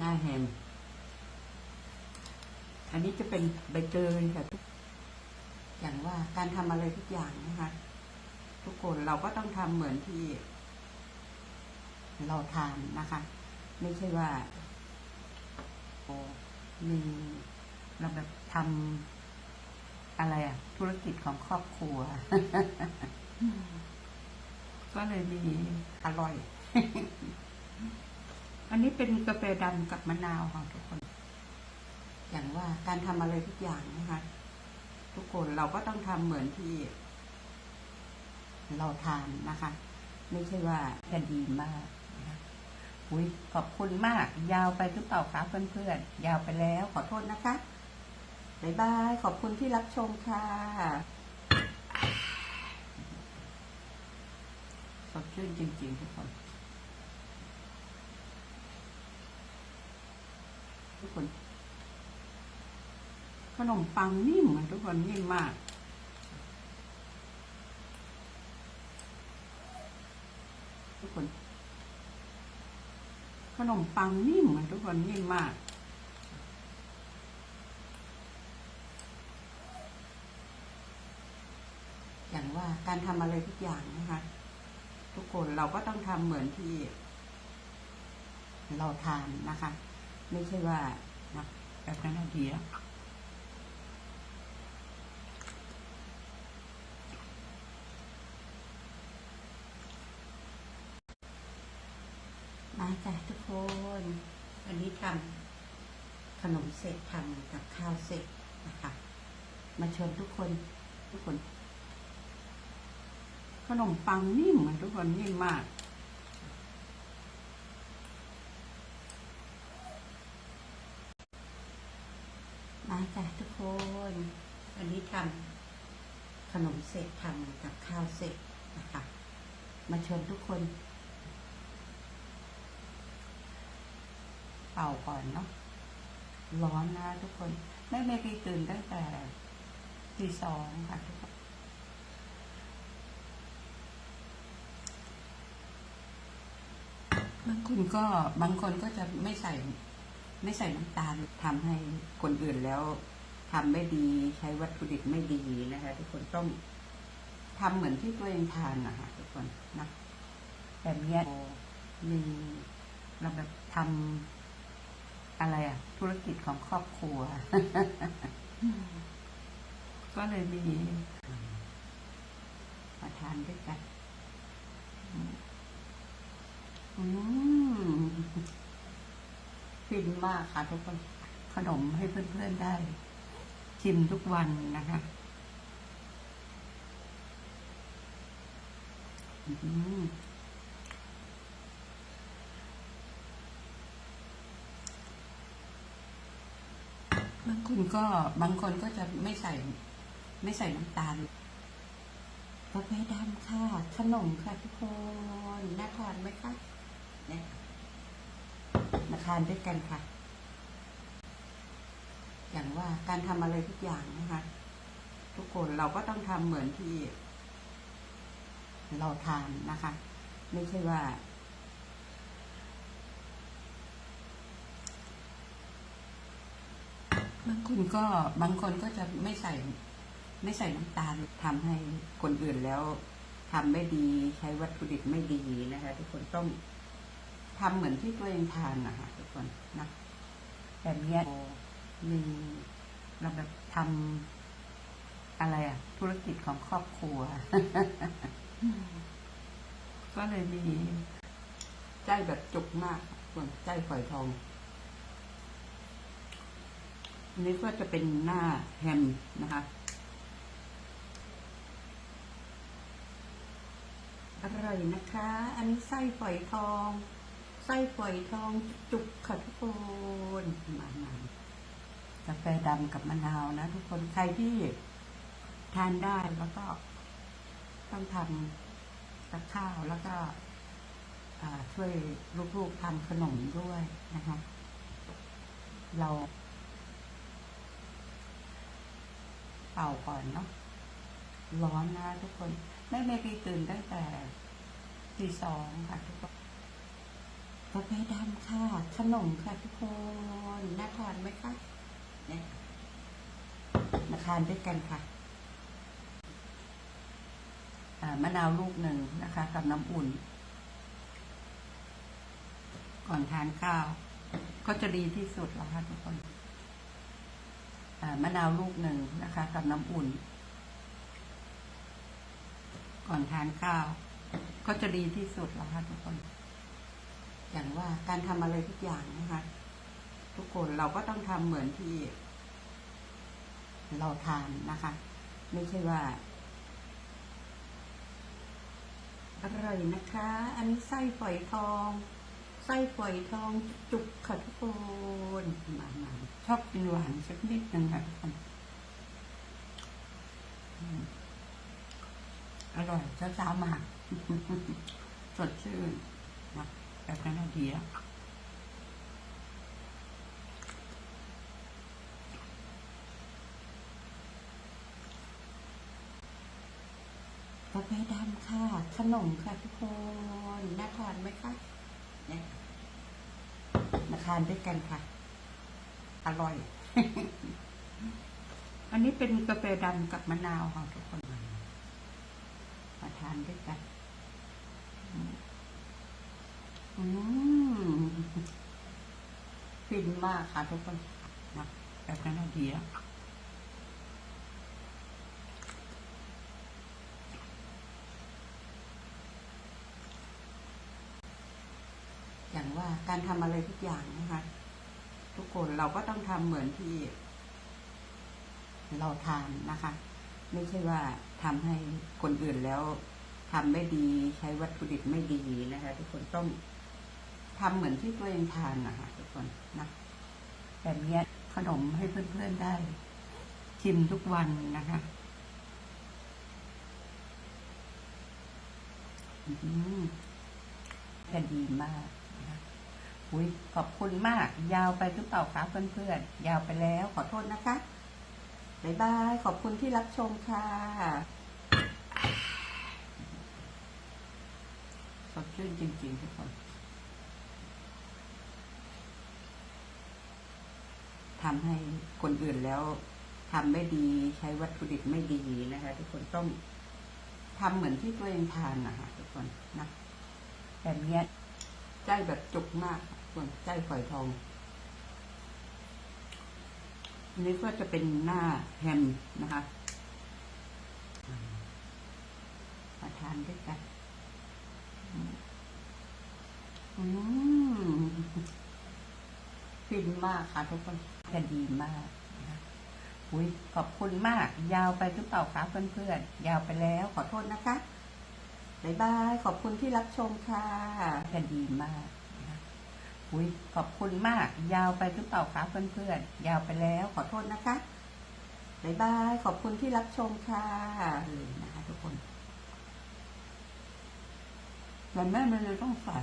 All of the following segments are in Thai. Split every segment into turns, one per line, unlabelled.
หน้าแฮม อันนี้จะเป็นใบเตยค่ะทุกอย่างว่าการทำอะไรทุกอย่างนะคะ ทุกคนเราก็ต้องทำเหมือนที่ เราทานนะคะ ไม่ใช่ว่าโอ้มีเราแบบทำอะไรอะธุรกิจของครอบครัว ก็เลยมีอร่อย อันนี้เป็นกาแฟดำกับมะนาวค่ะทุกคน อย่างว่าการทำอะไรทุกอย่างนะคะ ทุกคนเราก็ต้องทำเหมือนที่ เราทานนะคะ ไม่ใช่ว่าจะดีมากนะคะอุ้ยขอบคุณมาก ยาวไปหรือเปล่าคะเพื่อนๆ ยาวไปแล้วขอโทษนะคะบ๊ายบาย ขอบคุณที่รับชมค่ะ สดชื่นจริงๆทุกคน ทุกคน ขนมปังนิ่มอะทุกคนนิ่มมากทุกคน ขนมปังนิ่มอะทุกคนนิ่มมากอย่างว่าการทำอะไรทุกอย่างนะคะ ทุกคนเราก็ต้องทำเหมือนที่เราทานนะคะ ไม่ใช่ว่านะแบบนั้นดีแล้วมาจ้ะทุกคน วันนี้ทำขนมเสร็จทำกับข้าวเสร็จนะคะ มาชวนทุกคนทุกคน ขนมปังนิ่มอะทุกคนนิ่มมาก มาจ้ะทุกคนวันนี้ ทำขนมเสร็จทำกับข้าวเสร็จนะคะ มาชวนทุกคน เป่าก่อนเนาะร้อนนะทุกคนแม่เมย์ตื่นตั้งแต่ตีสองค่ะทุกคนบางคนก็บางคนก็จะไม่ใส่ ไม่ใส่น้ำตาลทำให้คนอื่นแล้ว ทำไม่ดีใช้วัตถุดิบไม่ดีนะคะ ทุกคนต้องทำเหมือนที่ตัวเองทานนะคะทุกคนนะแบบเนี้ยมีเราแบบทำอะไรอะธุรกิจของครอบครัว ก็เลยมีมาทานด้วยกันอืมฟินมากค่ะทุกคนขนมให้เพื่อนๆได้ ชิมทุกวันนะคะบางคนก็บางคนก็จะไม่ใส่ ไม่ใส่น้ำตาลกาแฟดำค่ะ ขนมค่ะทุกคนน่าทานไหมคะเนี่ยมาทานด้วยกันค่ะ อย่างว่าการทำอะไรทุกอย่างนะคะ ทุกคนเราก็ต้องทำเหมือนที่ เราทานนะคะ ไม่ใช่ว่า บางคนก็บางคนก็จะไม่ใส่ ไม่ใส่น้ำตาลทำให้คนอื่นแล้วทำไม่ดีใช้วัตถุดิบไม่ดีนะคะ ทุกคนต้องทำเหมือนที่ตัวเองทานนะคะทุกคนนะแบบนี้ มีเราแบบทำอะไรอะธุรกิจของครอบครัว ก็เลยมี ใจแบบจุกมากส่วนใจฝอยทองอันนี้ก็จะเป็นหน้าแฮมนะคะอร่อยนะคะ อันนี้ไส้ฝอยทอง ไส้ฝอยทองจุกค่ะทุกคนมามา กาแฟดำกับมะนาวนะ ทุกคนใครที่ทานได้แล้วก็ต้องทำกับข้าวแล้วก็ช่วยลูกๆทำขนมด้วยนะคะเรา เป่าก่อนเนาะร้อนนะทุกคนแม่เมย์ตื่นตั้งแต่ตีสองค่ะทุกคนกาแฟดำค่ะ ขนมค่ะทุกคน น่าทานไหมคะ มาทานด้วยกันค่ะมะนาวลูกหนึ่งนะคะ กับน้ำอุ่น ก่อนทานข้าว ก็จะดีที่สุดแล้วค่ะทุกคนมะนาวลูกหนึ่งนะคะ กับน้ำอุ่น ก่อนทานข้าว ก็จะดีที่สุดแล้วค่ะทุกคน อย่างว่าการทำอะไรทุกอย่างนะคะ ทุกคนเราก็ต้องทำเหมือนที่ เราทานนะคะ ไม่ใช่ว่าอร่อยนะคะ อันนี้ไส้ฝอยทอง ไส้ฝอยทองจุกค่ะทุกคนมามาชอบกินหวานสักนิดนึงค่ะทุกคนอร่อยเช้าๆมากสดชื่นนะแบบนั้นดีแล้ วกาแฟดำค่ะ ขนมค่ะทุกคนน่าทานไหมคะเนี่ยมาทานด้วยกันค่ะ อร่อย อันนี้เป็นกาแฟดำกับมะนาวค่ะทุกคน มาทานด้วยกัน อืมฟินมากค่ะทุกคนนะแบบนั้นดีแล้วอย่าง ว่าการทำอะไรทุกอย่างนะคะ ทุกคนเราก็ต้องทำเหมือนที่ เราทานนะคะ ไม่ใช่ว่าทำให้คนอื่นแล้วทำไม่ดีใช้วัตถุดิบไม่ดีนะคะ ทุกคนต้องทำเหมือนที่ตัวเองทานนะคะทุกคนนะแบบนี้ขนมให้เพื่อนๆได้ชิมทุกวันนะคะอืมจะดีมาก อุ้ยขอบคุณมาก ยาวไปหรือเปล่าคะเพื่อนๆ ยาวไปแล้วขอโทษนะคะบายบาย ขอบคุณที่รับชมค่ะ สดชื่นจริงๆทุกคนทำให้คนอื่นแล้วทำไม่ดีใช้วัตถุดิบไม่ดีนะคะ ทุกคนต้องทำเหมือนที่ตัวเองทานนะคะทุกคนนะแบบเนี้ยใจแบบจุกมาก ส่วนใจฝอยทองอันนี้ก็จะเป็นหน้าแฮมนะคะมาทานด้วยกันอืมฟินมากค่ะทุกคนจะดีมากอุ้ยขอบคุณมาก ยาวไปหรือเปล่าคะเพื่อนๆ ยาวไปแล้วขอโทษนะคะบายบาย ขอบคุณที่รับชมค่ะจะดีมาก อุ้ยขอบคุณมาก ยาวไปหรือเปล่าคะเพื่อนๆ ยาวไปแล้วขอโทษนะคะบายบาย ขอบคุณที่รับชมค่ะเลยนะคะทุกคนแต่แม่ไม่ได้ต้องใส่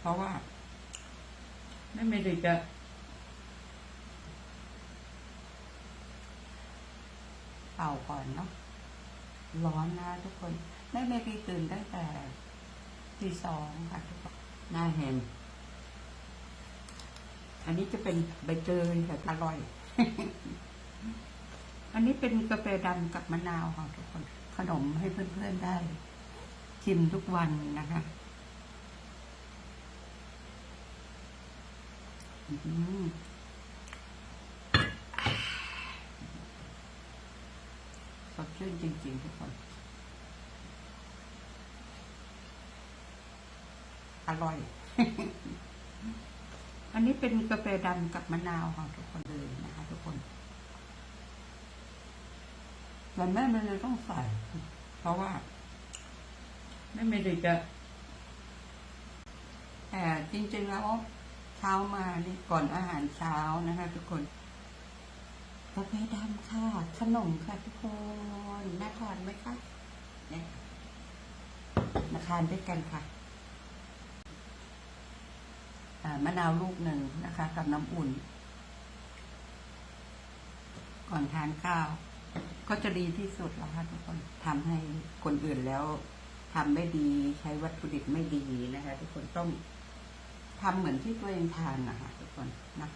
เพราะว่าแม่ไม่ได้จะเป่าก่อนเนาะร้อนนะทุกคนแม่ไม่ได้ตื่นตั้งแต่ตีสองค่ะทุกคนหน้าแฮม อันนี้จะเป็นใบเตยค่ะอร่อย อันนี้เป็นกาแฟดำกับมะนาวค่ะทุกคน ขนมให้เพื่อนๆได้ ชิมทุกวันนะคะสดชื่นจริงๆทุกคน อร่อย อันนี้เป็นกาแฟดำกับมะนาวของทุกคนเลยนะคะทุกคนแต่แม่ไม่ได้ต้องใส่ เพราะว่าแม่ไม่ได้จะแต่จริงๆแล้วเช้ามานี่ก่อนอาหารเช้านะคะ ทุกคนกาแฟดำค่ะ ขนมค่ะทุกคนน่าทานไหมคะเนี่ยมาทานด้วยกันค่ะ มะนาวลูกหนึ่งนะคะ กับน้ำอุ่น ก่อนทานข้าว ก็จะดีที่สุดแล้วค่ะทุกคนทำให้คนอื่นแล้วทำไม่ดีใช้วัตถุดิบไม่ดีนะคะ ทุกคนต้องทำเหมือนที่ตัวเองทานนะคะทุกคนนะ